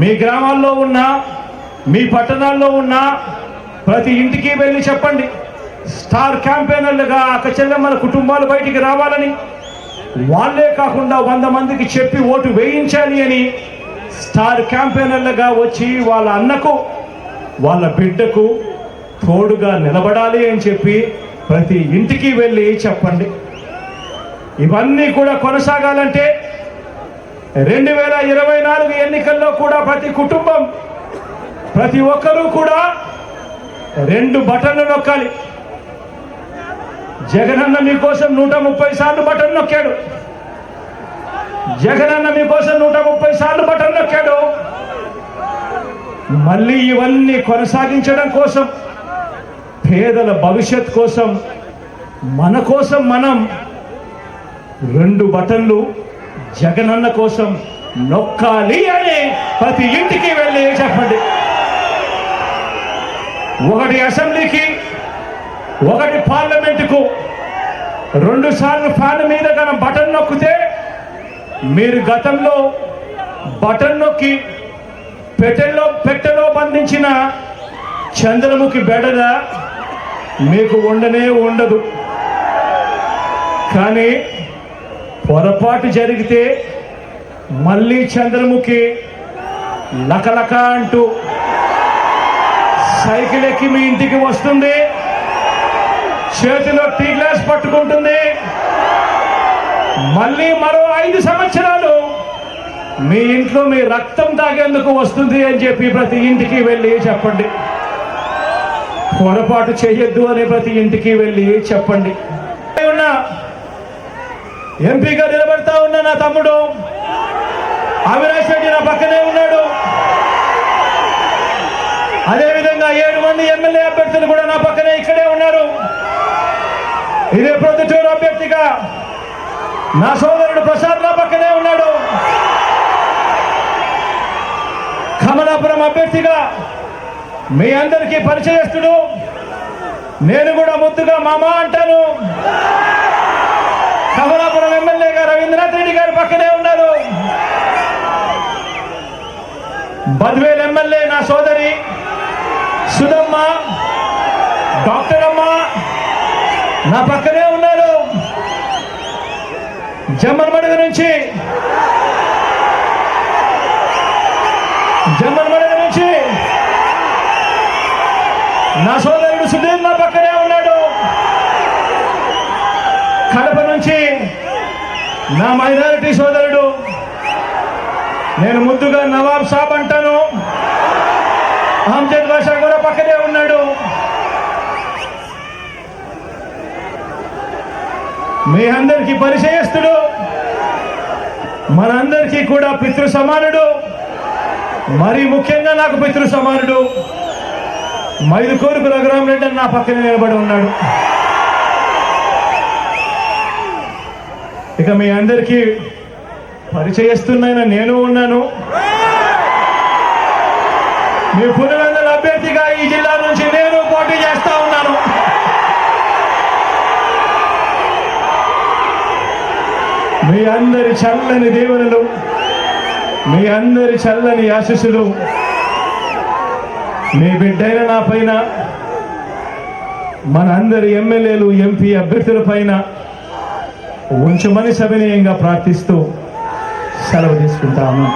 మీ గ్రామాల్లో ఉన్న మీ పట్టణాల్లో ఉన్న ప్రతి ఇంటికి వెళ్ళి చెప్పండి. స్టార్ క్యాంపెయినర్లుగా అక్క చెల్లెమ్మల కుటుంబాలు బయటికి రావాలని వాళ్ళే కాకుండా వంద మందికి చెప్పి ఓటు వేయించాలి అని స్టార్ క్యాంపెయినర్లుగా వచ్చి వాళ్ళ అన్నకు వాళ్ళ బిడ్డకు తోడుగా నిలబడాలి అని చెప్పి ప్రతి ఇంటికి వెళ్ళి చెప్పండి. ఇవన్నీ కూడా కొనసాగాలంటే రెండు వేల ఇరవై నాలుగు ఎన్నికల్లో కూడా ప్రతి కుటుంబం ప్రతి ఒక్కరూ కూడా రెండు బటన్లు నొక్కాలి. జగనన్న మీకోసం నూట ముప్పై సార్లు బటన్ నొక్కాడు. జగనన్న మీకోసం నూట ముప్పై సార్లు బటన్ నొక్కాడు. మళ్ళీ ఇవన్నీ కొనసాగించడం కోసం పేదల భవిష్యత్ కోసం మన కోసం మనం రెండు బటన్లు జగనన్న కోసం నొక్కాలి అని ప్రతి ఇంటికి వెళ్ళి చెప్పండి. ఒకటి అసెంబ్లీకి ఒకటి పార్లమెంటుకు రెండు సార్లు ఫ్యాన్ మీద కనుక బటన్ నొక్కితే మీరు గతంలో బటన్ నొక్కి పెట్టెలో పెట్టెలో బంధించిన చంద్రముఖి బెడద మీకు ఉండనే ఉండదు. కానీ పొరపాటు జరిగితే మళ్ళీ చంద్రముఖి లకలక అంటూ సైకిల్ ఎక్కి మీ ఇంటికి వస్తుంది. చేతిలో టీ గ్లాస్ పట్టుకుంటుంది. మళ్ళీ మరో ఐదు సంవత్సరాలు మీ ఇంట్లో మీ రక్తం తాగేందుకు వస్తుంది అని చెప్పి ప్రతి ఇంటికి వెళ్ళి చెప్పండి. పొరపాటు చేయొద్దు అని ప్రతి ఇంటికి వెళ్ళి చెప్పండి. ఉన్నా ఎంపీగా నిలబడతా ఉన్న నా తమ్ముడు. అవినాష్ రెడ్డి నా పక్కనే ఉన్నాడు. అదేవిధంగా ఏడు మంది ఎమ్మెల్యే అభ్యర్థులు కూడా నా పక్కనే ఇక్కడే ఉన్నారు. ఇదే ప్రొద్దుటూరు అభ్యర్థిగా నా సోదరుడు ప్రసాద్ నా పక్కనే ఉన్నాడు. కమలాపురం అభ్యర్థిగా మీ అందరికీ పరిచయస్తుడు. నేను కూడా ముద్దుగా మామ అంటాను. కమలాపురం ఎమ్మెల్యేగా రవీంద్రనాథ్ రెడ్డి గారు పక్కనే ఉన్నారు. బద్వేల్ ఎమ్మెల్యే నా సోదరి సుధమ్మ డాక్టర్ అమ్మ నా పక్కనే ఉన్నారు. జమ్మన్మడుగు నుంచి జమ్మన్మడుగు నుంచి నా సోదరుడు సుధీర్ నా పక్కనే ఉన్నాడు కడప నుంచి నా మైనారిటీ సోదరుడు నేను ముద్దుగా నవాబ్ సాబ్ అంటాను. అహ్మద్ బాషా కూడా పక్కనే ఉన్నాడు. మీ అందరికీ పరిచయస్తుడు మనందరికీ కూడా పితృ సమానుడు మరి ముఖ్యంగా నాకు పితృ సమానుడు మైదుకూరుకు రఘురామరెడ్డి అని నా పక్కన నిలబడి ఉన్నాడు. ఇక మీ అందరికీ పరిచయస్తున్నాయన నేను ఉన్నాను. మీ పులివెందుల అభ్యర్థిగా ఈ జిల్లా నుంచి నేను పోటీ చేస్తా ఉన్నాను. మీ అందరి చల్లని దీవెనలు మీ అందరి చల్లని ఆశీస్సులు మీ బిడ్డైన నా పైన మన అందరి ఎమ్మెల్యేలు ఎంపీ అభ్యర్థుల పైన ఉంచమని సవినయంగా ప్రార్థిస్తూ సెలవు తీసుకుంటాము